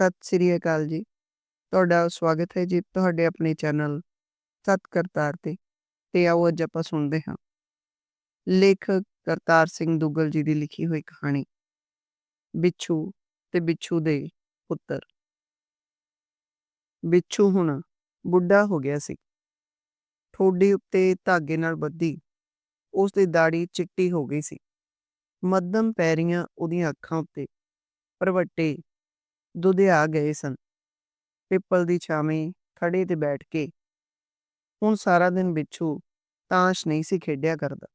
ਸਤਿ ਸ੍ਰੀ ਅਕਾਲ ਜੀ। ਤੁਹਾਡਾ ਸਵਾਗਤ ਹੈ ਜੀ ਤੁਹਾਡੇ ਆਪਣੇ ਚੈਨਲ ਸਤ ਕਰਤਾਰ ਤੇ। ਤੇ ਆਓ ਅੱਜ ਆਪਾਂ ਸੁਣਦੇ ਹਾਂ ਲੇਖਕ ਕਰਤਾਰ ਸਿੰਘ ਦੁੱਗਲ ਜੀ ਦੀ ਲਿਖੀ ਹੋਈ ਕਹਾਣੀ, ਬਿੱਛੂ ਤੇ ਬਿੱਛੂ ਦੇ ਪੁੱਤਰ। ਬਿੱਛੂ ਹੁਣ ਬੁੱਢਾ ਹੋ ਗਿਆ ਸੀ। ਠੋਡੀ ਉੱਤੇ ਧਾਗੇ ਨਾਲ ਬੱਧੀ ਉਸ ਦੀ ਦਾੜੀ ਚਿੱਟੀ ਹੋ ਗਈ ਸੀ। ਮੱਧਮ ਪੈਰੀਆਂ ਉਹਦੀਆਂ ਅੱਖਾਂ ਉੱਤੇ ਭਰਵੱਟੇ ਦੁਧਿਆ ਗਏ ਸਨ। ਪਿੱਪਲ ਦੀ ਛਾਵੇਂ ਖੜੇ ਤੇ ਬੈਠ ਕੇ ਹੁਣ ਸਾਰਾ ਦਿਨ ਬਿੱਛੂ ਤਾਸ਼ ਨਹੀਂ ਸੀ ਖੇਡਿਆ ਕਰਦਾ।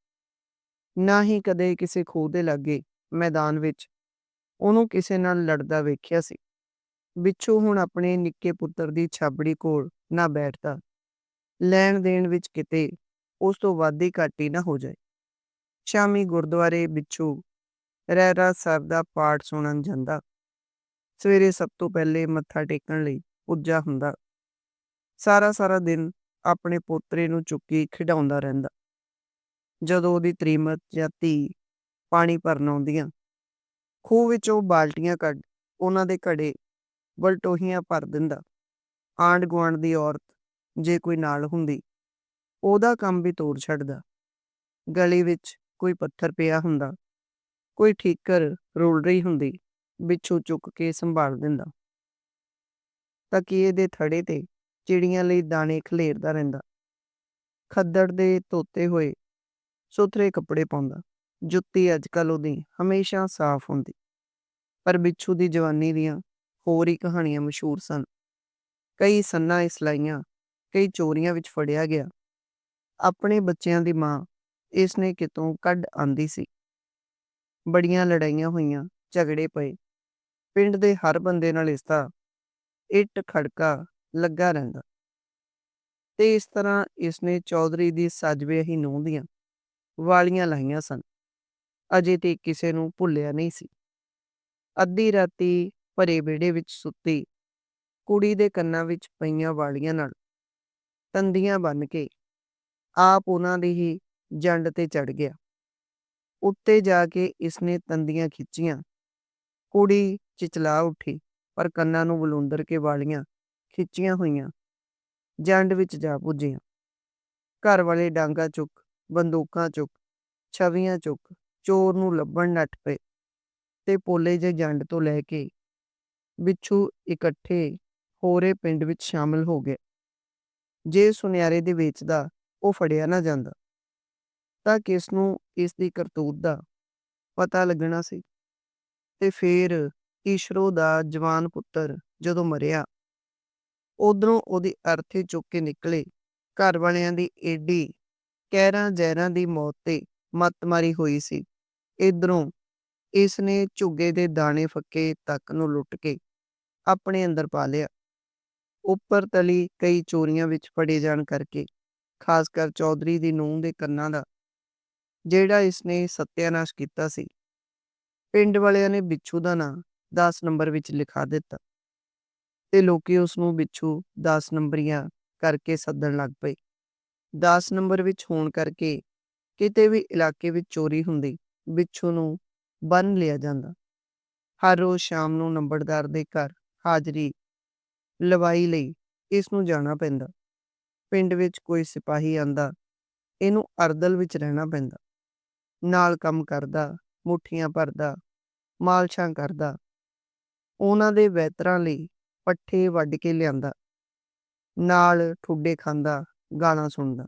ਨਾ ਹੀ ਕਦੇ ਕਿਸੇ ਖੂਹ ਦੇ ਲਾਗੇ ਮੈਦਾਨ ਵਿੱਚ ਉਹਨੂੰ ਕਿਸੇ ਨਾਲ ਲੜਦਾ ਵੇਖਿਆ ਸੀ। ਬਿੱਛੂ ਹੁਣ ਆਪਣੇ ਨਿੱਕੇ ਪੁੱਤਰ ਦੀ ਛਾਬੜੀ ਕੋਲ ਨਾ ਬੈਠਦਾ ਲੈਣ ਦੇਣ ਵਿੱਚ ਕਿਤੇ ਉਸ ਤੋਂ ਵਾਧੀ ਘਾਟੀ ਨਾ ਹੋ ਜਾਏ। ਸ਼ਾਮੀ ਗੁਰਦੁਆਰੇ ਬਿੱਛੂ ਰਹਿਰਾ ਸਾਹਿਬ ਦਾ ਪਾਠ ਸੁਣਨ ਜਾਂਦਾ। ਸਵੇਰੇ ਸਭ ਤੋਂ ਪਹਿਲੇ ਮੱਥਾ ਟੇਕਣ ਲਈ ਪੁੱਜਾ ਹੁੰਦਾ। ਸਾਰਾ ਸਾਰਾ ਦਿਨ ਆਪਣੇ ਪੋਤਰੇ ਨੂੰ ਚੁੱਕੀ ਖਿਡਾਉਂਦਾ ਰਹਿੰਦਾ। ਜਦੋਂ ਉਹਦੀ ਤ੍ਰੀਮਤ ਜਾਂ ਧੀ ਪਾਣੀ ਭਰਨ ਆਉਂਦੀਆਂ, ਖੂਹ ਵਿੱਚ ਉਹ ਬਾਲਟੀਆਂ ਕੱਢ ਉਹਨਾਂ ਦੇ ਘੜੇ ਬਲਟੋਹੀਆਂ ਭਰ ਦਿੰਦਾ। ਆਂਢ ਗੁਆਂਢ ਦੀ ਔਰਤ ਜੇ ਕੋਈ ਨਾਲ ਹੁੰਦੀ, ਉਹਦਾ ਕੰਮ ਵੀ ਤੋੜ ਛੱਡਦਾ। ਗਲੀ ਵਿੱਚ ਕੋਈ ਪੱਥਰ ਪਿਆ ਹੁੰਦਾ, ਕੋਈ ਠੀਕਰ ਰੋਲ ਰਹੀ ਹੁੰਦੀ ਬਿੱਛੂ ਚੁੱਕ ਕੇ ਸੰਭਾਲ ਦਿੰਦਾ। ਤਕੀਏ ਦੇ ਥੜੇ ਤੇ ਚਿੜੀਆਂ ਲਈ ਦਾਣੇ ਖਲੇਰਦਾ ਰਹਿੰਦਾ। ਖੱਦੜ ਦੇ ਧੋਤੇ ਹੋਏ ਸੁਥਰੇ ਕੱਪੜੇ ਪਾਉਂਦਾ। ਜੁੱਤੀ ਅੱਜ ਕੱਲ ਉਹਦੀ ਹਮੇਸ਼ਾ ਸਾਫ਼ ਹੁੰਦੀ। ਪਰ ਬਿੱਛੂ ਦੀ ਜਵਾਨੀ ਦੀਆਂ ਹੋਰ ਹੀ ਕਹਾਣੀਆਂ ਮਸ਼ਹੂਰ ਸਨ। ਕਈ ਸੰਨਾਂ ਇਸਲਾਈਆਂ ਕਈ ਚੋਰੀਆਂ ਵਿੱਚ ਫੜਿਆ ਗਿਆ। ਆਪਣੇ ਬੱਚਿਆਂ ਦੀ ਮਾਂ ਇਸ ਨੇ ਕਿਤੋਂ ਕੱਢ ਆਂਦੀ ਸੀ। ਬੜੀਆਂ ਲੜਾਈਆਂ ਹੋਈਆਂ, ਝਗੜੇ ਪਏ ਪਿੰਡ ਦੇ ਹਰ ਬੰਦੇ ਨਾਲ ਇਸ ਦਾ ਇੱਟ ਖੜਕਾ ਲੱਗਾ ਰਹਿੰਦਾ। ਤੇ ਇਸ ਤਰ੍ਹਾਂ ਇਸਨੇ ਚੌਧਰੀ ਦੀ ਸਜਵੇ ਹੀ ਨੂੰਹ ਦੀਆਂ ਵਾਲੀਆਂ ਲਾਈਆਂ ਸਨ। ਅਜੇ ਤੇ ਕਿਸੇ ਨੂੰ ਭੁੱਲਿਆ ਨਹੀਂ ਸੀ। ਅੱਧੀ ਰਾਤੀ ਭਰੇ ਵਿਹੜੇ ਵਿੱਚ ਸੁੱਤੀ ਕੁੜੀ ਦੇ ਕੰਨਾਂ ਵਿੱਚ ਪਈਆਂ ਵਾਲੀਆਂ ਨਾਲ ਤੰਦੀਆਂ ਬੰਨ ਕੇ ਆਪ ਉਹਨਾਂ ਦੀ ਹੀ ਜੰਡ ਤੇ ਚੜ ਗਿਆ। ਉੱਤੇ ਜਾ ਕੇ ਇਸਨੇ ਤੰਦੀਆਂ ਖਿੱਚੀਆਂ। ਕੁੜੀ ਚਿਚਲਾ ਉੱਠੀ, ਪਰ ਕੰਨਾਂ ਨੂੰ ਬਲੂੰਦਰ ਕੇ ਵਾਲੀਆਂ ਖਿੱਚੀਆਂ ਹੋਈਆਂ। ਜੰਡ ਵਿੱਚ ਜਾ ਪੁੱਜੀਆਂ। ਘਰ ਵਾਲੇ ਡਾਂਗਾ ਚੁੱਕ, ਬੰਦੂਕਾਂ ਚੁੱਕ, ਛਵੀਆਂ ਚੁੱਕ, ਚੋਰ ਨੂੰ ਲੱਭਣ ਨੱਠ ਪਏ ਤੇ ਪੋਲੇ ਜੇ ਜੰਡ ਤੋਂ ਲੈ ਕੇ ਬਿੱਛੂ ਇਕੱਠੇ ਹੋਰੇ ਪਿੰਡ ਵਿੱਚ ਸ਼ਾਮਲ ਹੋ ਗਏ। ਜੇ ਸੁਨਿਆਰੇ ਦੇ ਵੇਚਦਾ, ਉਹ ਫੜਿਆ ਨਾ ਜਾਂਦਾ। ਤਾਂ ਕਿਸ ਨੂੰ ਇਸ ਦੀ ਕਰਤੂਤ ਦਾ ਪਤਾ ਲੱਗਣਾ ਸੀ। ਤੇ ਫੇਰ ਈਸ਼ਰੋ ਦਾ ਜਵਾਨ ਪੁੱਤਰ ਜਦੋਂ ਮਰਿਆ, ਉਧਰੋਂ ਉਹਦੀ ਅਰਥੀ ਚੁੱਕ ਕੇ ਨਿਕਲੇ। ਘਰ ਵਾਲਿਆਂ ਦੀ ਏਡੀ ਕਹਿਰਾਂ ਜ਼ਹਿਰਾਂ ਦੀ ਮੌਤ ਤੇ ਮੱਤ ਮਾਰੀ ਹੋਈ ਸੀ। ਇਧਰੋਂ ਇਸ ਨੇ ਝੁੱਗੇ ਦੇ ਦਾਣੇ ਫੱਕੇ ਤੱਕ ਨੂੰ ਲੁੱਟ ਕੇ ਆਪਣੇ ਅੰਦਰ ਪਾ ਲਿਆ। ਉੱਪਰ ਤਲੀ ਕਈ ਚੋਰੀਆਂ ਵਿੱਚ ਫੜੇ ਜਾਣ ਕਰਕੇ, ਖਾਸ ਕਰ ਚੌਧਰੀ ਦੀ ਨੂੰਹ ਦੇ ਕੰਨਾਂ ਦਾ, ਜਿਹੜਾ ਇਸ ਨੇ ਸਤਿਆਨਾਸ਼ ਕੀਤਾ ਸੀ। ਪਿੰਡ ਵਾਲਿਆਂ ਨੇ ਬਿੱਛੂ ਦਾ ਨਾਂ 10 ਨੰਬਰ ਵਿੱਚ ਲਿਖਾ ਦਿੱਤਾ। ਤੇ ਲੋਕੀ ਉਸ ਨੂੰ ਬਿੱਛੂ 10 ਨੰਬਰੀਆਂ ਕਰਕੇ ਸੱਦਣ ਲੱਗ ਪਏ। 10 ਨੰਬਰ ਵਿੱਚ ਹੋਣ ਕਰਕੇ ਕਿਤੇ ਵੀ ਇਲਾਕੇ ਵਿੱਚ ਚੋਰੀ ਹੁੰਦੀ ਬਿੱਛੂ ਨੂੰ ਬੰਨ ਲਿਆ ਜਾਂਦਾ। ਹਰ ਰੋਜ਼ ਸ਼ਾਮ ਨੂੰ ਨੰਬਰਦਾਰ ਦੇ ਘਰ ਹਾਜ਼ਰੀ ਲਵਾਈ ਲਈ ਇਸ ਨੂੰ ਜਾਣਾ ਪੈਂਦਾ। ਪਿੰਡ ਵਿੱਚ ਕੋਈ ਸਿਪਾਹੀ ਆਂਦਾ, ਇਹਨੂੰ ਅਰਦਲ ਵਿੱਚ ਰਹਿਣਾ ਪੈਂਦਾ। ਨਾਲ ਕੰਮ ਕਰਦਾ, ਮੁੱਠੀਆਂ ਭਰਦਾ ਮਾਲਸ਼ਾਂ ਕਰਦਾ ਉਹਨਾਂ ਦੇ ਵੈਤਰਾਂ ਲਈ ਪੱਠੇ ਵੱਢ ਕੇ ਲਿਆਂਦਾ, ਨਾਲ ਠੁੱਡੇ ਖਾਂਦਾ, ਗਾਣਾ ਸੁਣਦਾ।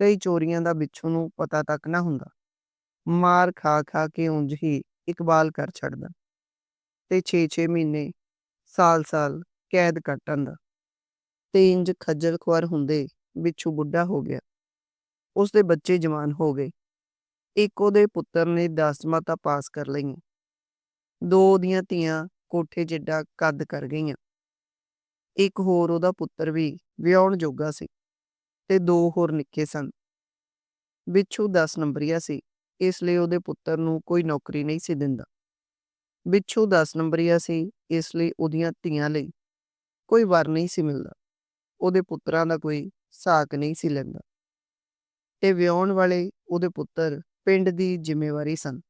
ਕਈ ਚੋਰੀਆਂ ਦਾ ਬਿੱਛੂ ਨੂੰ ਪਤਾ ਤੱਕ ਨਾ ਹੁੰਦਾ। ਮਾਰ ਖਾ ਖਾ ਕੇ ਉਂਝ ਹੀ ਇਕਬਾਲ ਕਰ ਛੱਡਦਾ ਤੇ 6-6 ਮਹੀਨੇ ਸਾਲ-ਸਾਲ ਕੈਦ ਕੱਟਾਂਦਾ ਤੇ ਇੰਜ ਖੱਜਲ ਖੁਆਰ ਹੁੰਦੇ ਬਿੱਛੂ ਬੁੱਢਾ ਹੋ ਗਿਆ। ਉਸ ਦੇ ਬੱਚੇ ਜਵਾਨ ਹੋ ਗਏ। ਇੱਕ ਉਹਦੇ ਪੁੱਤਰ ਨੇ 10 ਤਾਂ ਪਾਸ ਕਰ ਲਈਆਂ। ਦੋ ਉਹਦੀਆਂ ਧੀਆਂ ਕੋਠੇ ਜਿੱਡਾ ਕੱਦ ਕਰ ਗਈਆਂ। ਇੱਕ ਹੋਰ ਉਹਦਾ ਪੁੱਤਰ ਵੀ ਵਿਆਹਣ ਜੋਗਾ ਸੀ ਤੇ ਦੋ ਹੋਰ ਨਿੱਕੇ ਸਨ। ਬਿੱਛੂ 10 ਨੰਬਰੀਆ ਸੀ, ਇਸ ਲਈ ਉਹਦੇ ਪੁੱਤਰ ਨੂੰ ਕੋਈ ਨੌਕਰੀ ਨਹੀਂ ਸੀ ਦਿੰਦਾ। ਬਿੱਛੂ 10 ਨੰਬਰੀਆ ਸੀ, ਇਸ ਲਈ ਉਹਦੀਆਂ ਧੀਆਂ ਲਈ ਕੋਈ ਵਰ ਨਹੀਂ ਸੀ ਮਿਲਦਾ। ਉਹਦੇ ਪੁੱਤਰਾਂ ਦਾ ਕੋਈ ਸਾਕ ਨਹੀਂ ਸੀ ਲੈਂਦਾ। ਤੇ ਵਿਆਹਣ ਵਾਲੇ ਉਹਦੇ ਪੁੱਤਰ ਪਿੰਡ ਦੀ ਜ਼ਿੰਮੇਵਾਰੀ ਸਨ।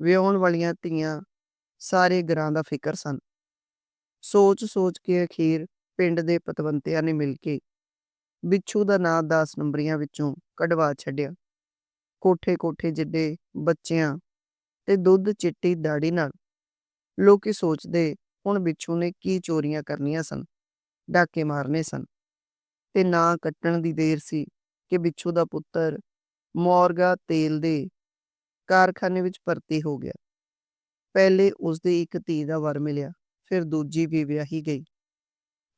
ਵਿਆਹਣ ਵਾਲੀਆਂ ਧੀਆਂ ਸਾਰੇ ਘਰਾਂ ਦਾ ਫਿਕਰ ਸਨ ਸੋਚ-ਸੋਚ ਕੇ ਅਖੀਰ ਪਿੰਡ ਦੇ ਪਤਵੰਤਿਆਂ ਨੇ ਮਿਲ ਕੇ ਬਿੱਛੂ ਦਾ ਨਾਂ 10 ਨੰਬਰੀਆਂ ਵਿੱਚੋਂ ਕਢਵਾ ਛੱਡਿਆ। ਕੋਠੇ-ਕੋਠੇ ਜਿੱਡੇ ਬੱਚਿਆਂ ਤੇ ਦੁੱਧ ਚਿੱਟੀ ਦਾੜੀ ਨਾਲ ਲੋਕੀ ਸੋਚਦੇ ਹੁਣ ਬਿੱਛੂ ਨੇ ਕੀ ਚੋਰੀਆਂ ਕਰਨੀਆਂ ਸਨ, ਡਾਕੇ ਮਾਰਨੇ ਸਨ ਤੇ ਨਾਂ ਕੱਟਣ ਦੀ ਦੇਰ ਸੀ ਕਿ ਬਿੱਛੂ ਦਾ ਪੁੱਤਰ ਮੋਰਗਾ ਤੇਲ ਦੇ ਕਾਰਖਾਨੇ ਵਿੱਚ ਭਰਤੀ ਹੋ ਗਿਆ। ਪਹਿਲੇ ਉਸਦੀ ਇੱਕ ਧੀ ਦਾ ਵਰ ਮਿਲਿਆ, ਫਿਰ ਦੂਜੀ ਵੀ ਵਿਆਹੀ ਗਈ।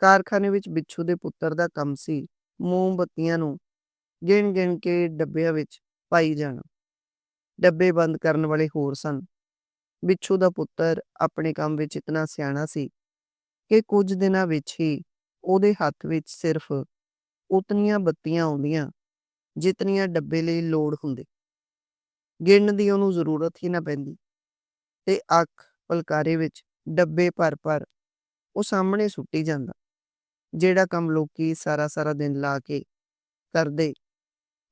ਕਾਰਖਾਨੇ ਵਿੱਚ ਬਿੱਛੂ ਦੇ ਪੁੱਤਰ ਦਾ ਕੰਮ ਸੀ ਮੋਮਬੱਤੀਆਂ ਨੂੰ ਗਿਣ-ਗਿਣ ਕੇ ਡੱਬਿਆਂ ਵਿੱਚ ਪਾਈ ਜਾਣਾ। ਡੱਬੇ ਬੰਦ ਕਰਨ ਵਾਲੇ ਹੋਰ ਸਨ। ਬਿੱਛੂ ਦਾ ਪੁੱਤਰ ਆਪਣੇ ਕੰਮ ਵਿੱਚ ਇਤਨਾ ਸਿਆਣਾ ਸੀ ਕਿ ਕੁਝ ਦਿਨਾਂ ਵਿੱਚ ਹੀ ਉਹਦੇ ਹੱਥ ਵਿੱਚ ਸਿਰਫ ਉਤਨੀਆਂ ਬੱਤੀਆਂ ਆਉਂਦੀਆਂ ਜਿਤਨੀਆਂ ਡੱਬੇ ਲਈ ਲੋੜ ਹੁੰਦੀ। ਗਿਣਨ ਦੀ ਉਹਨੂੰ ਜ਼ਰੂਰਤ ਹੀ ਨਾ ਪੈਂਦੀ ਤੇ ਅੱਖ ਪਲਕਾਰੇ ਵਿੱਚ ਡੱਬੇ ਭਰ-ਭਰ ਉਹ ਸਾਹਮਣੇ ਸੁੱਟੀ ਜਾਂਦਾ। ਜਿਹੜਾ ਕੰਮ ਲੋਕੀ ਸਾਰਾ-ਸਾਰਾ ਦਿਨ ਲਾ ਕੇ ਕਰਦੇ,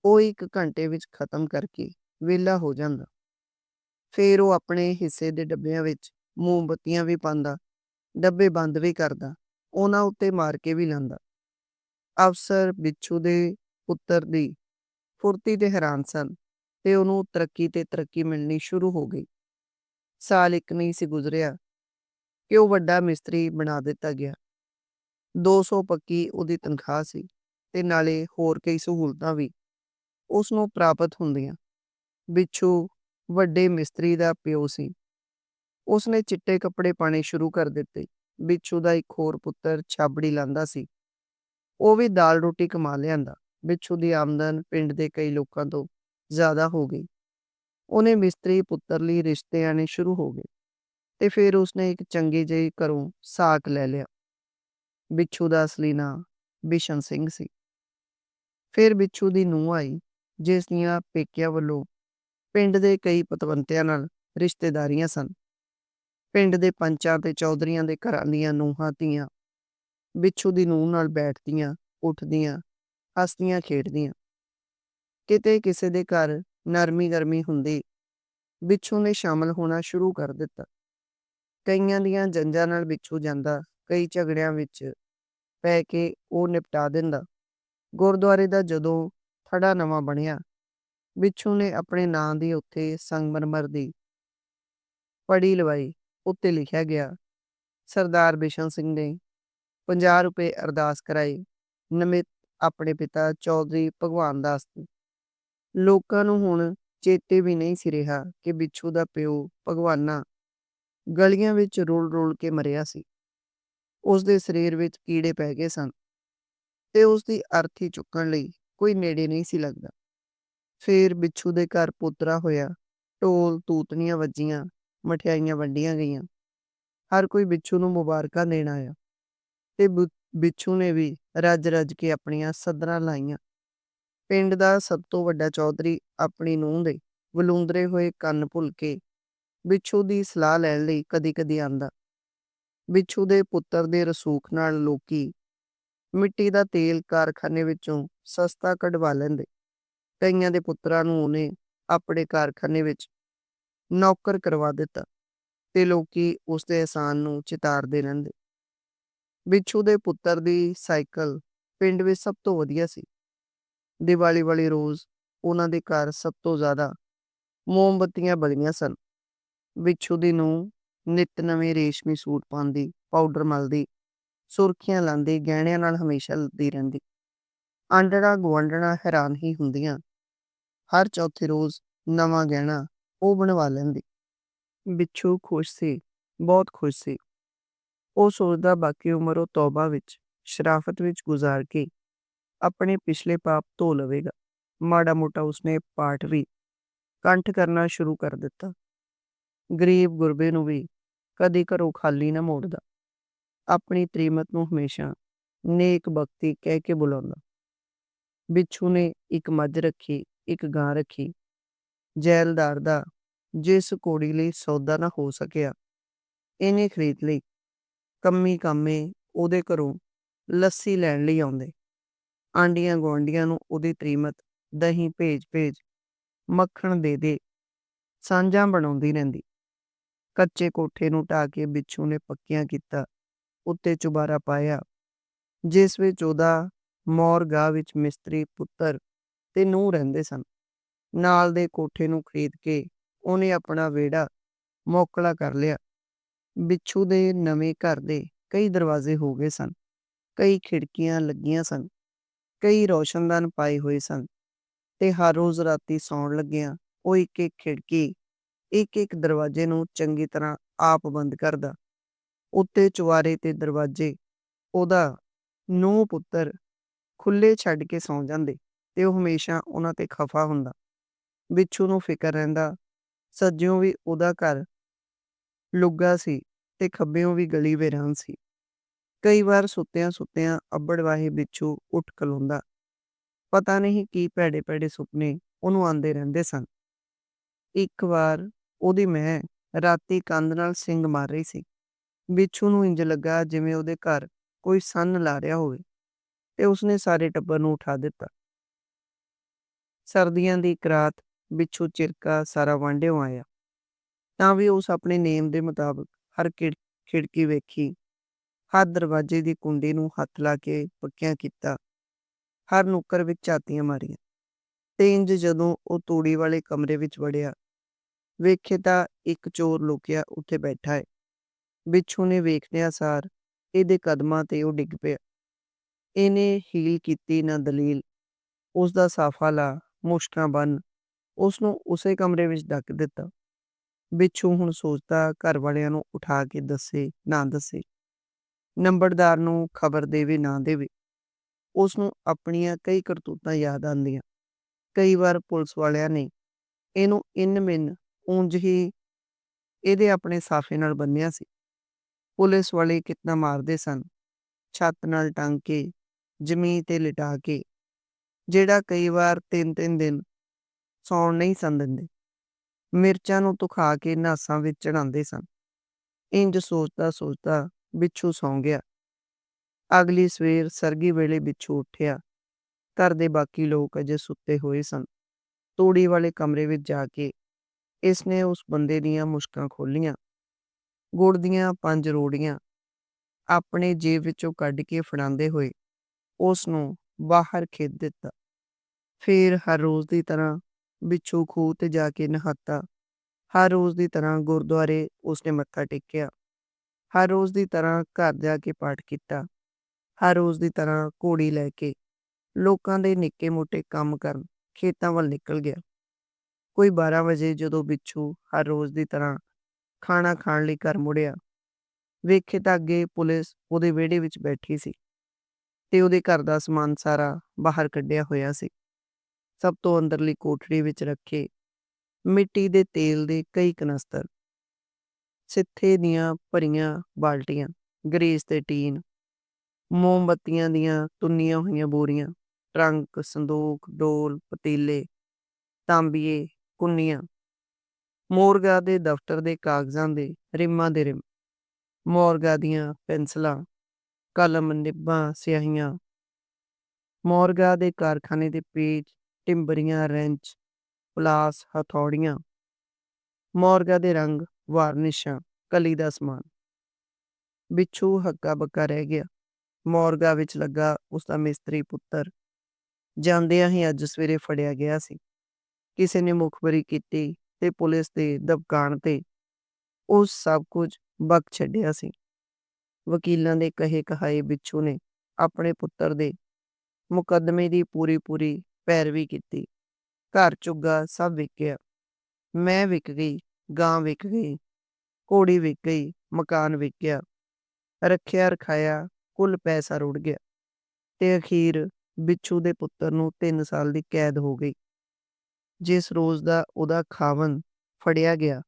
ਉਹ ਇੱਕ ਘੰਟੇ ਵਿੱਚ ਖਤਮ ਕਰਕੇ ਵਿਹਲਾ ਹੋ ਜਾਂਦਾ। ਫੇਰ ਉਹ ਆਪਣੇ ਹਿੱਸੇ ਦੇ ਡੱਬਿਆਂ ਵਿੱਚ ਮੋਮਬੱਤੀਆਂ ਵੀ ਪਾਉਂਦਾ, ਡੱਬੇ ਬੰਦ ਵੀ ਕਰਦਾ, ਉਹਨਾਂ ਉੱਤੇ ਮਾਰ ਕੇ ਵੀ ਲਾਂਦਾ। ਅਫਸਰ ਬਿੱਛੂ ਦੇ ਪੁੱਤਰ ਦੀ ਫੁਰਤੀ ਤੇ ਹੈਰਾਨ ਸਨ ਤੇ ਉਹਨੂੰ ਤਰੱਕੀ ਤੇ ਤਰੱਕੀ ਮਿਲਣੀ ਸ਼ੁਰੂ ਹੋ ਗਈ। ਸਾਲ ਇੱਕ ਨਹੀਂ ਸੀ ਗੁਜ਼ਰਿਆ ਕਿ ਉਹ ਵੱਡਾ ਮਿਸਤਰੀ ਬਣਾ ਦਿੱਤਾ ਗਿਆ। 200 ਪੱਕੀ ਉਹਦੀ ਤਨਖਾਹ ਸੀ ਤੇ ਨਾਲੇ ਹੋਰ ਕਈ ਸਹੂਲਤਾਂ ਵੀ ਉਸਨੂੰ ਪ੍ਰਾਪਤ ਹੁੰਦੀਆਂ। ਬਿੱਛੂ ਵੱਡੇ ਮਿਸਤਰੀ ਦਾ ਪਿਓ ਸੀ। ਉਸਨੇ ਚਿੱਟੇ ਕੱਪੜੇ ਪਾਣੇ ਸ਼ੁਰੂ ਕਰ ਦਿੱਤੇ। ਬਿੱਛੂ ਦਾ ਇੱਕ ਹੋਰ ਪੁੱਤਰ ਛਾਬੜੀ ਲਾਂਦਾ ਸੀ। ਉਹ ਵੀ ਦਾਲ ਰੋਟੀ ਕਮਾ ਲਿਆਂਦਾ। ਬਿੱਛੂ ਦੀ ਆਮਦਨ ਪਿੰਡ ਦੇ ਕਈ ਲੋਕਾਂ ਤੋਂ ਜ਼ਿਆਦਾ ਹੋ ਗਈ। ਉਹਨੇ ਮਿਸਤਰੀ ਪੁੱਤਰ ਲਈ ਰਿਸ਼ਤੇ ਆਣੇ ਸ਼ੁਰੂ ਹੋ ਗਏ ਤੇ ਫਿਰ ਉਸਨੇ ਇੱਕ ਚੰਗੇ ਜਿਹੇ ਘਰੋਂ ਸਾਕ ਲੈ ਲਿਆ। ਬਿੱਛੂ ਦਾ ਅਸਲੀ ਨਾਂ ਬਿਸ਼ਨ ਸਿੰਘ ਸੀ। ਫਿਰ ਬਿੱਛੂ ਦੀ ਨੂੰਹ ਆਈ ਜਿਸ ਦੀਆਂ ਪੇਕਿਆਂ ਵੱਲੋਂ ਪਿੰਡ ਦੇ ਕਈ ਪਤਵੰਤਿਆਂ ਨਾਲ ਰਿਸ਼ਤੇਦਾਰੀਆਂ ਸਨ। ਪਿੰਡ ਦੇ ਪੰਚਾਂ ਤੇ ਚੌਧਰੀਆਂ ਦੇ ਘਰਾਂ ਦੀਆਂ ਨੂੰਹਾਂ ਧੀਆਂ ਬਿੱਛੂ ਦੀ ਨੂੰਹ ਨਾਲ ਬੈਠਦੀਆਂ, ਉੱਠਦੀਆਂ, ਹੱਸਦੀਆਂ ਖੇਡਦੀਆਂ। ਕਿਤੇ ਕਿਸੇ ਦੇ ਘਰ ਨਰਮੀ ਗਰਮੀ ਹੁੰਦੀ, ਬਿੱਛੂ ਨੇ ਸ਼ਾਮਲ ਹੋਣਾ ਸ਼ੁਰੂ ਕਰ ਦਿੱਤਾ। ਕਈਆਂ ਦੀਆਂ ਜੰਝਾਂ ਨਾਲ ਬਿੱਛੂ ਜਾਂਦਾ, ਕਈ ਝਗੜਿਆਂ ਵਿੱਚ ਪੈ ਕੇ ਉਹ ਨਿਪਟਾ ਦਿੰਦਾ। ਗੁਰਦੁਆਰੇ ਦਾ ਜਦੋਂ ਥੜਾ ਨਵਾਂ ਬਣਿਆ, ਬਿੱਛੂ ਨੇ ਆਪਣੇ ਨਾਂ ਦੀ ਉੱਥੇ ਸੰਗਮਰਮਰ ਦੀ ਪੜੀ ਲਵਾਈ। ਉੱਤੇ ਲਿਖਿਆ ਗਿਆ, ਸਰਦਾਰ ਬਿਸ਼ਨ ਸਿੰਘ ਨੇ 50 ਰੁਪਏ ਅਰਦਾਸ ਕਰਾਈ ਨਮਿਤ ਆਪਣੇ ਪਿਤਾ ਚੌਧਰੀ ਭਗਵਾਨ ਦਾਸ ਤੋਂ। ਲੋਕਾਂ ਨੂੰ ਹੁਣ ਚੇਤੇ ਵੀ ਨਹੀਂ ਸੀ ਰਿਹਾ ਕਿ ਬਿੱਛੂ ਦਾ ਪਿਓ ਭਗਵਾਨਾ ਗਲੀਆਂ ਵਿੱਚ ਰੁਲ-ਰੁਲ ਕੇ ਮਰਿਆ ਸੀ। ਉਸਦੇ ਸਰੀਰ ਵਿੱਚ ਕੀੜੇ ਪੈ ਗਏ ਸਨ ਤੇ ਉਸਦੀ ਅਰਥੀ ਚੁੱਕਣ ਲਈ ਕੋਈ ਨੇੜੇ ਨਹੀਂ ਸੀ ਲੱਗਦਾ। ਫੇਰ ਬਿੱਛੂ ਦੇ ਘਰ ਪੋਤਰਾ ਹੋਇਆ, ਢੋਲ ਤੂਤਨੀਆਂ ਵੱਜੀਆਂ, ਮਠਿਆਈਆਂ ਵੰਡੀਆਂ ਗਈਆਂ। ਹਰ ਕੋਈ ਬਿੱਛੂ ਨੂੰ ਮੁਬਾਰਕਾਂ ਦੇਣ ਆਇਆ ਤੇ ਬਿੱਛੂ ਨੇ ਵੀ ਰੱਜ-ਰੱਜ ਕੇ ਆਪਣੀਆਂ ਸਦਰਾਂ ਲਾਈਆਂ। ਪਿੰਡ ਦਾ ਸਭ ਤੋਂ ਵੱਡਾ ਚੌਧਰੀ ਆਪਣੀ ਨੂੰਹ ਦੇ ਵਲੂੰਦਰੇ ਹੋਏ ਕੰਨ ਭੁੱਲ ਕੇ ਬਿੱਛੂ ਦੀ ਸਲਾਹ ਲੈਣ ਲਈ ਕਦੀ-ਕਦੀ ਆਂਦਾ। ਬਿੱਛੂ ਦੇ ਪੁੱਤਰ ਦੇ ਰਸੂਖ ਨਾਲ ਲੋਕੀ ਮਿੱਟੀ ਦਾ ਤੇਲ ਕਾਰਖਾਨੇ ਵਿੱਚੋਂ ਸਸਤਾ ਕਢਵਾ ਲੈਂਦੇ। ਕਈਆਂ ਦੇ ਪੁੱਤਰਾਂ ਨੂੰ ਉਹਨੇ ਆਪਣੇ ਕਾਰਖਾਨੇ ਵਿੱਚ ਨੌਕਰ ਕਰਵਾ ਦਿੱਤਾ ਤੇ ਲੋਕੀ ਉਸਦੇ ਅਹਿਸਾਨ ਨੂੰ ਚਿਤਾਰਦੇ ਰਹਿੰਦੇ। ਬਿੱਛੂ ਦੇ ਪੁੱਤਰ ਦੀ ਸਾਈਕਲ ਪਿੰਡ ਵਿੱਚ ਸਭ ਤੋਂ ਵਧੀਆ ਸੀ। ਦੀਵਾਲੀ ਵਾਲੇ ਰੋਜ਼ ਉਹਨਾਂ ਦੇ ਘਰ ਸਭ ਤੋਂ ਜ਼ਿਆਦਾ ਮੋਮਬੱਤੀਆਂ ਬਲੀਆਂ ਸਨ। ਬਿੱਛੂ ਦੀ ਨੂੰਹ ਨਿੱਤ ਨਵੇਂ ਰੇਸ਼ਮੀ ਸੂਟ ਪਾਉਂਦੀ, ਪਾਊਡਰ ਮਲਦੀ, ਸੁਰਖੀਆਂ ਲਾਉਂਦੀ ਗਹਿਣਿਆਂ ਨਾਲ ਹਮੇਸ਼ਾ ਲੱਦੀ ਰਹਿੰਦੀ। ਆਂਡਣਾ ਗੁਆਂਢਣਾ ਹੈਰਾਨ ਹੀ ਹੁੰਦੀਆਂ। ਹਰ ਚੌਥੇ ਰੋਜ਼ ਨਵਾਂ ਗਹਿਣਾ ਉਹ ਬਣਵਾ ਲੈਂਦੀ। ਬਿੱਛੂ ਖੁਸ਼ ਸੀ, ਬਹੁਤ ਖੁਸ਼ ਸੀ। ਉਹ ਸੋਚਦਾ ਬਾਕੀ ਉਮਰ ਉਹ ਤੌਬਾ ਵਿੱਚ, ਸ਼ਰਾਫਤ ਵਿੱਚ ਗੁਜ਼ਾਰ ਕੇ ਆਪਣੇ ਪਿਛਲੇ ਪਾਪ ਧੋ ਲਵੇਗਾ। ਮਾੜਾ ਮੋਟਾ ਉਸਨੇ ਪਾਠ ਵੀ ਕੰਠ ਕਰਨਾ ਸ਼ੁਰੂ ਕਰ ਦਿੱਤਾ। ਗਰੀਬ ਗੁਰਬੇ ਨੂੰ ਵੀ ਕਦੀ ਘਰੋਂ ਖਾਲੀ ਨਾ ਮੋੜਦਾ। ਆਪਣੀ ਤ੍ਰੀਮਤ ਨੂੰ ਹਮੇਸ਼ਾ ਨੇਕ ਬਖਤੀ ਕਹਿ ਕੇ ਬੁਲਾਉਂਦਾ। ਬਿੱਛੂ ਨੇ ਇੱਕ ਮੱਝ ਰੱਖੀ, ਇੱਕ ਗਾਂ ਰੱਖੀ। ਜੈਲਦਾਰ ਦਾ ਜਿਸ ਘੋੜੀ ਲਈ ਸੌਦਾ ਨਾ ਹੋ ਸਕਿਆ, ਇਹਨੇ ਖਰੀਦ ਲਈ। ਕੰਮੀ ਕਾਮੇ ਉਹਦੇ ਘਰੋਂ ਲੱਸੀ ਲੈਣ ਲਈ ਆਉਂਦੇ। ਆਂਢੀਆਂ ਗੁਆਂਢੀਆਂ ਨੂੰ ਉਹਦੀ ਤ੍ਰੀਮਤ ਦਹੀਂ ਭੇਜ-ਭੇਜ, ਮੱਖਣ ਦੇ-ਦੇ ਸਾਂਝਾਂ ਬਣਾਉਂਦੀ ਰਹਿੰਦੀ। ਕੱਚੇ ਕੋਠੇ ਨੂੰ ਢਾਹ ਕੇ ਬਿੱਛੂ ਨੇ ਪੱਕੀਆਂ ਕੀਤਾ ਉੱਤੇ ਚੁਬਾਰਾ ਪਾਇਆ ਜਿਸ ਵਿੱਚ ਉਹਦਾ ਮੌਰ ਗਾਹ ਵਿੱਚ ਮਿਸਤਰੀ ਪੁੱਤਰ ਤੇ ਨੂੰਹ ਰਹਿੰਦੇ ਸਨ ਨਾਲ ਦੇ ਕੋਠੇ ਨੂੰ ਖਰੀਦ ਕੇ ਉਹਨੇ ਆਪਣਾ ਵਿਹੜਾ ਮੋਕਲਾ ਕਰ ਲਿਆ ਬਿੱਛੂ ਦੇ ਨਵੇਂ ਘਰ ਦੇ ਕਈ ਦਰਵਾਜ਼ੇ ਹੋ ਗਏ ਸਨ ਕਈ ਖਿੜਕੀਆਂ ਲੱਗੀਆਂ ਸਨ ਕਈ ਰੋਸ਼ਨਦਾਨ ਪਾਏ ਹੋਏ ਸਨ ਤੇ ਹਰ ਰੋਜ਼ ਰਾਤੀ ਸੌਣ ਲੱਗਿਆਂ ਉਹ ਇੱਕ ਇੱਕ ਖਿੜਕੀ ਇੱਕ ਇੱਕ ਦਰਵਾਜ਼ੇ ਨੂੰ ਚੰਗੀ ਤਰ੍ਹਾਂ ਆਪ ਬੰਦ ਕਰਦਾ। ਉੱਤੇ ਚੁਆਰੇ ਤੇ ਦਰਵਾਜ਼ੇ, ਉਹਦਾ ਨੂੰਹ ਪੁੱਤਰ ਖੁੱਲੇ ਛੱਡ ਕੇ ਸੌਂ ਜਾਂਦੇ ਤੇ ਉਹ ਹਮੇਸ਼ਾ ਉਹਨਾਂ ਤੇ ਖਫਾ ਹੁੰਦਾ। ਬਿੱਛੂ ਨੂੰ ਫਿਕਰ ਰਹਿੰਦਾ, ਸੱਜਿਓਂ ਵੀ ਉਹਦਾ ਘਰ ਲੁੱਗਾ ਸੀ ਤੇ ਖੱਬਿਓਂ ਵੀ ਗਲੀ ਵੀਰਾਨ ਸੀ। ਕਈ ਵਾਰ ਸੁੱਤਿਆਂ ਸੁੱਤਿਆਂ ਅੱਬੜ ਵਾਹੇ ਬਿੱਛੂ ਉੱਠ ਖਲੋਂਦਾ। ਪਤਾ ਨਹੀਂ ਕੀ ਭੈੜੇ ਭੈੜੇ ਸੁਪਨੇ ਉਹਨੂੰ ਆਉਂਦੇ ਰਹਿੰਦੇ ਸਨ। ਇੱਕ ਵਾਰ ਉਹਦੀ ਮੈਂ ਰਾਤੀ ਕੰਧ ਨਾਲ ਸਿੰਗ ਮਾਰ ਰਹੀ ਸੀ। ਬਿੱਛੂ ਨੂੰ ਇੰਜ ਲੱਗਾ ਜਿਵੇਂ ਉਹਦੇ ਘਰ ਕੋਈ ਸੰਨ ਲਾ ਰਿਹਾ ਹੋਵੇ ਤੇ ਉਸਨੇ ਸਾਰੇ ਟੱਬਰ ਨੂੰ ਉਠਾ ਦਿੱਤਾ। ਸਰਦੀਆਂ ਦੀ ਇੱਕ ਰਾਤ ਬਿੱਛੂ ਚਿਰਕਾ ਸਾਰਾ ਵਾਂਢਿਓ ਆਇਆ। ਤਾਂ ਵੀ ਉਸ ਆਪਣੇ ਨੇਮ ਦੇ ਮੁਤਾਬਕ ਹਰ ਖਿੜ- ਖਿੜਕੀ ਵੇਖੀ ਹਰ ਦਰਵਾਜ਼ੇ ਦੀ ਕੁੰਡੀ ਨੂੰ ਹੱਥ ਲਾ ਕੇ ਪੱਕਿਆਂ ਕੀਤਾ। ਹਰ ਨੁੱਕਰ ਵਿੱਚ ਝਾਤੀਆਂ ਮਾਰੀਆਂ। ਤੇ ਇੰਜ ਜਦੋਂ ਉਹ ਤੂੜੀ ਵਾਲੇ ਕਮਰੇ ਵਿੱਚ ਵੜਿਆ, ਵੇਖੇ ਤਾਂ ਇੱਕ ਚੋਰ ਲੁਕਿਆ ਉੱਥੇ ਬੈਠਾ ਹੈ ਬਿੱਛੂ ਨੇ ਵੇਖਦਿਆਂ ਸਾਰ ਇਹਦੇ ਕਦਮਾਂ ਤੇ ਉਹ ਡਿੱਗ ਪਿਆ। ਇਹਨੇ ਹੀਲ ਕੀਤੀ ਨਾ ਦਲੀਲ। ਉਸ ਦਾ ਸਾਫਾ ਲਾ, ਮੁਸ਼ਕਾਂ ਬੰਨ ਉਸ ਨੂੰ ਉਸੇ ਕਮਰੇ ਵਿੱਚ ਡੱਕ ਦਿੱਤਾ। ਬਿੱਛੂ ਹੁਣ ਸੋਚਦਾ ਘਰ ਵਾਲਿਆਂ ਨੂੰ ਉਠਾ ਕੇ ਦੱਸੇ, ਨਾ ਦੱਸੇ। ਨੰਬਰਦਾਰ ਨੂੰ ਖਬਰ ਦੇਵੇ, ਨਾ ਦੇਵੇ। ਉਸ ਨੂੰ ਆਪਣੀਆਂ ਕਈ ਕਰਤੂਤਾਂ ਯਾਦ ਆਉਂਦੀਆਂ। ਕਈ ਵਾਰ ਪੁਲਿਸ ਵਾਲਿਆਂ ਨੇ ਇਹਨੂੰ ਇਨ ਮਿਨ ਉਂਝ ਹੀ ਇਹਦੇ ਆਪਣੇ ਸਾਫੇ ਨਾਲ ਬੰਨਿਆ ਸੀ। ਪੁਲਿਸ ਵਾਲੇ ਕਿਤਨਾ ਮਾਰਦੇ ਸਨ। ਛੱਤ ਨਾਲ ਟੰਗ ਕੇ, ਜ਼ਮੀਨ ਤੇ ਲਿਟਾ ਕੇ, ਜਿਹੜਾ ਕਈ ਵਾਰ ਤਿੰਨ ਤਿੰਨ ਦਿਨ ਸੌਣ ਨਹੀਂ ਸਨ ਦਿੰਦੇ। ਮਿਰਚਾਂ ਨੂੰ ਤੁਖਾ ਕੇ ਨਾਸਾਂ ਵਿੱਚ ਚੜਾਉਂਦੇ ਸਨ। ਇੰਜ ਸੋਚਦਾ ਸੋਚਦਾ ਬਿੱਛੂ ਸੌਂ ਗਿਆ। ਅਗਲੀ ਸਵੇਰ ਸਰਗੀ ਵੇਲੇ ਬਿੱਛੂ ਉੱਠਿਆ। ਘਰ ਦੇ ਬਾਕੀ ਲੋਕ ਅਜੇ ਸੁੱਤੇ ਹੋਏ ਸਨ। ਤੂੜੀ ਵਾਲੇ ਕਮਰੇ ਵਿੱਚ ਜਾ ਕੇ ਇਸਨੇ ਉਸ ਬੰਦੇ ਦੀਆਂ ਮੁਸ਼ਕਾਂ ਖੋਲੀਆਂ ਗੁੜ ਦੀਆਂ ਪੰਜ ਰੋੜੀਆਂ ਆਪਣੇ ਜੇਬ ਵਿੱਚੋਂ ਕੱਢ ਕੇ ਫੜਾਉਂਦੇ ਹੋਏ ਉਸ ਨੂੰ ਬਾਹਰ ਖਿੱਚ ਦਿੱਤਾ। ਫਿਰ ਹਰ ਰੋਜ਼ ਦੀ ਤਰ੍ਹਾਂ ਬਿੱਛੂ ਖੂਹ ਤੇ ਜਾ ਕੇ ਨਹਾਤਾ। ਹਰ ਰੋਜ਼ ਦੀ ਤਰ੍ਹਾਂ ਗੁਰਦੁਆਰੇ ਉਸਨੇ ਮੱਥਾ ਟੇਕਿਆ। ਹਰ ਰੋਜ਼ ਦੀ ਤਰ੍ਹਾਂ ਘਰ ਜਾ ਕੇ ਪਾਠ ਕੀਤਾ, ਹਰ ਰੋਜ਼ ਦੀ ਤਰ੍ਹਾਂ ਘੋੜੀ ਲੈ ਕੇ, ਲੋਕਾਂ ਦੇ ਨਿੱਕੇ ਮੋਟੇ ਕੰਮ ਕਰਨ, ਖੇਤਾਂ ਵੱਲ ਨਿਕਲ ਗਿਆ। ਕੋਈ 12 ਵਜੇ ਜਦੋਂ ਬਿੱਛੂ ਹਰ ਰੋਜ਼ ਦੀ ਤਰ੍ਹਾਂ ਖਾਣਾ ਖਾਣ ਲਈ ਘਰ ਮੁੜਿਆ, ਵੇਖੇ ਤਾਂ ਅੱਗੇ ਪੁਲਿਸ ਉਹਦੇ ਵਿਹੜੇ ਵਿੱਚ ਬੈਠੀ ਸੀ ਤੇ ਉਹਦੇ ਘਰ ਦਾ ਸਮਾਨ ਸਾਰਾ ਬਾਹਰ ਕੱਢਿਆ ਹੋਇਆ ਸੀ। ਸਭ ਤੋਂ ਅੰਦਰਲੀ ਕੋਠੜੀ ਵਿੱਚ ਰੱਖੇ ਮਿੱਟੀ ਦੇ ਤੇਲ ਦੇ ਕਈ ਕਨਸਤਰ ਸਿੱਥੇ ਦੀਆਂ ਭਰੀਆਂ ਬਾਲਟੀਆਂ ਗਰੀਸ ਤੇ ਟੀਨ, ਮੋਮਬੱਤੀਆਂ ਦੀਆਂ ਤੁੰਨੀਆਂ ਹੋਈਆਂ ਬੋਰੀਆਂ, ਟਰੰਕ, ਸੰਦੂਕ, ਡੋਲ, ਪਤੀਲੇ, ਤਾਂਬੀਏ, ਕੁੰਨੀਆਂ, ਮੋਰਗਾ ਦੇ ਦਫ਼ਤਰ ਦੇ ਕਾਗਜ਼ਾਂ ਦੇ ਰਿਮਾਂ ਦੇ ਰਿਮ, ਮੋਰਗਾ ਦੀਆਂ ਪੈਨਸਲਾਂ, ਕਲਮ, ਨਿੱਬਾਂ, ਸਿਆਹੀਆਂ, ਮੋਰਗਾ ਦੇ ਕਾਰਖਾਨੇ ਦੇ ਪੇਜ ਟਿੰਬਰੀਆਂ, ਰੈਂਚ, ਪਲਾਸ, ਹਥੌੜੀਆਂ, ਮੋਰਗਾ ਦੇ ਰੰਗ ਵਾਰਨਿਸ਼ਾਂ, ਕਲੀ ਦਾ ਸਮਾਨ। ਬਿੱਛੂ ਹੱਕਾ ਬੱਕਾ ਰਹਿ ਗਿਆ। ਮੋਰਗਾ ਵਿੱਚ ਲੱਗਾ ਉਸ ਦਾ ਮਿਸਤਰੀ ਪੁੱਤਰ। ਜਾਂਦਿਆਂ ਹੀ ਅੱਜ ਸਵੇਰੇ ਫੜਿਆ ਗਿਆ ਸੀ। ਕਿਸੇ ਨੇ ਮੁਖਬਰੀ ਕੀਤੀ ਤੇ ਪੁਲਿਸ ਦੇ ਦਬਕਾਣ ਤੇ ਉਸ ਸਭ ਕੁਝ ਬਕ ਛੱਡਿਆ ਸੀ। ਵਕੀਲਾਂ ਦੇ ਕਹੇ ਕਹਾਏ ਬਿੱਛੂ ਨੇ ਆਪਣੇ ਪੁੱਤਰ ਦੇ ਮੁਕੱਦਮੇ ਦੀ ਪੂਰੀ ਪੂਰੀ ਪੈਰਵੀ ਕੀਤੀ। ਘਰ ਚੁੱਗਾ ਸਭ ਵਿਕਿਆ ਮੈਂ ਵਿਕ ਗਈ। ਗਾਂ ਵਿਕ ਗਈ, ਘੋੜੀ ਵਿਕ ਗਈ, ਮਕਾਨ ਵਿਕ ਗਿਆ ਰੱਖਿਆ ਰਖਾਇਆ, ਕੁੱਲ ਪੈਸਾ ਰੁੜ ਗਿਆ। ਤੇ ਅਖੀਰ ਬਿੱਛੂ ਦੇ ਪੁੱਤਰ ਨੂੰ 3 ਸਾਲ ਦੀ ਕੈਦ ਹੋ ਗਈ। ਜਿਸ ਰੋਜ਼ ਦਾ ਉਹਦਾ ਖਾਵਨ ਫੜਿਆ ਗਿਆ,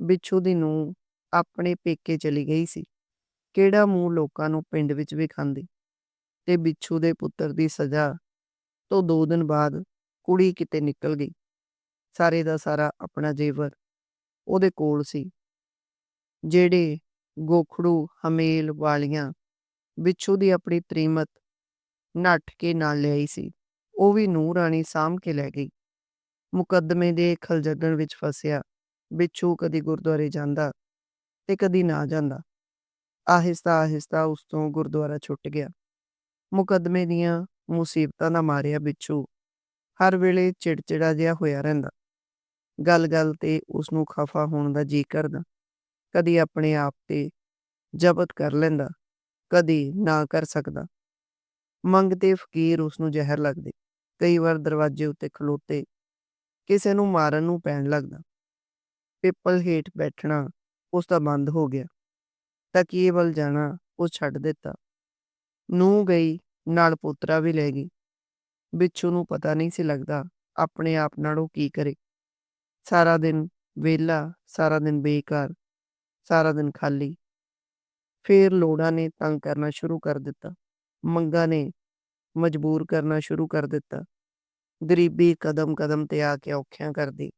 ਬਿੱਛੂ ਦੀ ਨੂੰ ਆਪਣੇ ਪੇਕੇ ਚਲੀ ਗਈ ਸੀ। ਕਿਹੜਾ ਮੂੰਹ ਲੋਕਾਂ ਨੂੰ ਪਿੰਡ ਵਿੱਚ ਵੀ ਖਾਂਦੀ ਤੇ ਬਿੱਛੂ ਦੇ ਪੁੱਤਰ ਦੀ ਸਜ਼ਾ ਤੋਂ 2 ਦਿਨ ਬਾਅਦ ਕੁੜੀ ਕਿਤੇ ਨਿਕਲ ਗਈ। ਸਾਰੇ ਦਾ ਸਾਰਾ ਆਪਣਾ ਜੇਵਰ ਉਹਦੇ ਕੋਲ ਸੀ ਜਿਹੜੇ ਗੋਖੜੂ ਹਮੇਲ ਵਾਲੀਆਂ ਬਿੱਛੂ ਦੀ ਆਪਣੀ ਤ੍ਰੀਮਤ ਨੱਠ ਕੇ ਨਾਲ ਲਿਆਈ ਸੀ, ਉਹ ਵੀ ਨੂੰਹ ਰਾਣੀ ਸਾਂਭ ਕੇ ਲੈ ਗਈ ਮੁਕੱਦਮੇ ਦੇ ਖਲਜੱਗਣ ਵਿੱਚ ਫਸਿਆ ਬਿੱਛੂ ਕਦੀ ਗੁਰਦੁਆਰੇ ਜਾਂਦਾ ਤੇ ਕਦੀ ਨਾ ਜਾਂਦਾ ਆਹਿਸਤਾ-ਆਹਿਸਤਾ ਉਸ ਤੋਂ ਗੁਰਦੁਆਰਾ ਛੁੱਟ ਗਿਆ। ਮੁਕੱਦਮੇ ਦੀਆਂ ਮੁਸੀਬਤਾਂ ਦਾ ਮਾਰਿਆ ਬਿੱਛੂ ਹਰ ਵੇਲੇ ਚਿੜਚਿੜਾ ਜਿਹਾ ਹੋਇਆ ਰਹਿੰਦਾ। ਗੱਲ-ਗੱਲ ਤੇ ਉਸਨੂੰ ਖਫ਼ਾ ਹੋਣ ਦਾ ਜੀਅ ਕਰਦਾ। ਕਦੀ ਆਪਣੇ ਆਪ ਤੇ ਜ਼ਬਤ ਕਰ ਲੈਂਦਾ, ਕਦੀ ਨਾ ਕਰ ਸਕਦਾ। ਮੰਗਦੇ ਫ਼ਕੀਰ ਉਸਨੂੰ ਜ਼ਹਿਰ ਲੱਗਦੇ। ਕਈ ਵਾਰ ਦਰਵਾਜ਼ੇ ਉੱਤੇ ਖਲੋਤੇ ਕਿਸੇ ਨੂੰ ਮਾਰਨ ਨੂੰ ਪੈਣ ਲੱਗਦਾ। ਪਿੱਪਲ ਹੇਠ ਬੈਠਣਾ ਉਸਦਾ ਬੰਦ ਹੋ ਗਿਆ। ਤਕੀਏ ਵੱਲ ਜਾਣਾ ਉਹ ਛੱਡ ਦਿੱਤਾ। ਨੂੰਹ ਗਈ ਨਾਲ ਪੋਤਰਾ ਵੀ ਲੈ ਗਈ। ਬਿੱਛੂ ਨੂੰ ਪਤਾ ਨਹੀਂ ਸੀ ਲੱਗਦਾ ਆਪਣੇ ਆਪ ਨਾਲ ਉਹ ਕੀ ਕਰੇ। ਸਾਰਾ ਦਿਨ ਵਿਹਲਾ, ਸਾਰਾ ਦਿਨ ਬੇਕਾਰ, ਸਾਰਾ ਦਿਨ ਖਾਲੀ। ਫੇਰ ਲੋੜਾਂ ਨੇ ਤੰਗ ਕਰਨਾ ਸ਼ੁਰੂ ਕਰ ਦਿੱਤਾ। ਮੰਗਾਂ ਨੇ ਮਜਬੂਰ ਕਰਨਾ ਸ਼ੁਰੂ ਕਰ ਦਿੱਤਾ। ਗਰੀਬੀ ਕਦਮ-ਕਦਮ ਤੇ ਆ ਕੇ ਔਖਿਆਂ ਕਰਦੀ।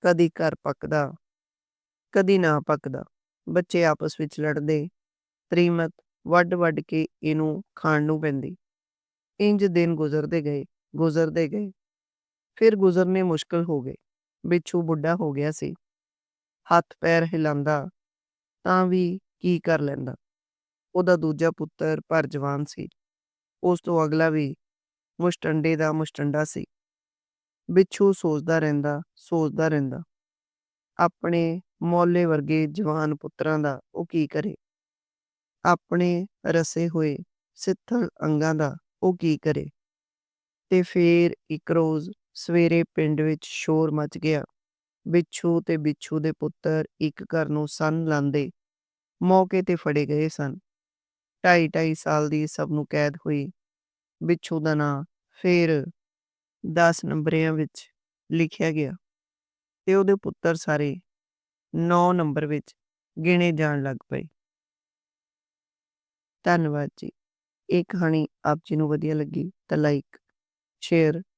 ਕਦੀ ਘਰ ਪੱਕਦਾ, ਕਦੀ ਨਾ ਪੱਕਦਾ। ਬੱਚੇ ਆਪਸ ਵਿੱਚ ਲੜਦੇ। ਤ੍ਰੀਮਤ ਵੱਢ-ਵੱਢ ਕੇ ਇਹਨੂੰ ਖਾਣ ਨੂੰ ਪੈਂਦੀ। ਇੰਜ ਦਿਨ ਗੁਜ਼ਰਦੇ ਗਏ, ਗੁਜ਼ਰਦੇ ਗਏ। ਫਿਰ ਗੁਜ਼ਰਨੇ ਮੁਸ਼ਕਲ ਹੋ ਗਏ। ਬਿੱਛੂ ਬੁੱਢਾ ਹੋ ਗਿਆ ਸੀ। ਹੱਥ-ਪੈਰ ਹਿਲਾਉਂਦਾ ਤਾਂ ਵੀ ਕੀ ਕਰ ਲੈਂਦਾ। ਉਹਦਾ ਦੂਜਾ ਪੁੱਤਰ ਭਰ ਜਵਾਨ ਸੀ। ਉਸ ਤੋਂ ਅਗਲਾ ਵੀ ਮੁਸ਼ਟੰਡੇ ਦਾ ਮੁਸ਼ਟੰਡਾ ਸੀ। ਬਿੱਛੂ ਸੋਚਦਾ ਰਹਿੰਦਾ, ਸੋਚਦਾ ਰਹਿੰਦਾ। ਆਪਣੇ ਮੌਲੇ ਵਰਗੇ ਜਵਾਨ ਪੁੱਤਰਾਂ ਦਾ ਉਹ ਕੀ ਕਰੇ। ਆਪਣੇ ਰਸੇ ਹੋਏ ਸਿੱਥਲ ਅੰਗਾਂ ਦਾ ਉਹ ਕੀ ਕਰੇ। ਤੇ ਫੇਰ ਇੱਕ ਰੋਜ਼ ਸਵੇਰੇ ਪਿੰਡ ਵਿੱਚ ਸ਼ੋਰ ਮਚ ਗਿਆ। ਬਿੱਛੂ ਤੇ ਬਿੱਛੂ ਦੇ ਪੁੱਤਰ ਇੱਕ ਘਰ ਨੂੰ ਸੰਨ ਲਾਂਦੇ ਮੌਕੇ ਤੇ ਫੜੇ ਗਏ ਸਨ। ਢਾਈ-ਢਾਈ ਸਾਲ ਦੀ ਸਭ ਨੂੰ ਕੈਦ ਹੋਈ। ਬਿੱਛੂ ਦਾ ਨਾਂ ਫੇਰ 10 ਨੰਬਰਿਆਂ ਵਿੱਚ ਲਿਖਿਆ ਗਿਆ ਤੇ ਉਹਦੇ ਪੁੱਤਰ ਸਾਰੇ 9 ਨੰਬਰ ਵਿੱਚ ਗਿਣੇ ਜਾਣ ਲੱਗ ਪਏ। ਧੰਨਵਾਦ ਜੀ। ਇਹ ਕਹਾਣੀ ਆਪ ਜੀ ਨੂੰ ਵਧੀਆ ਲੱਗੀ ਤਾਂ ਲਾਈਕ, ਸ਼ੇਅਰ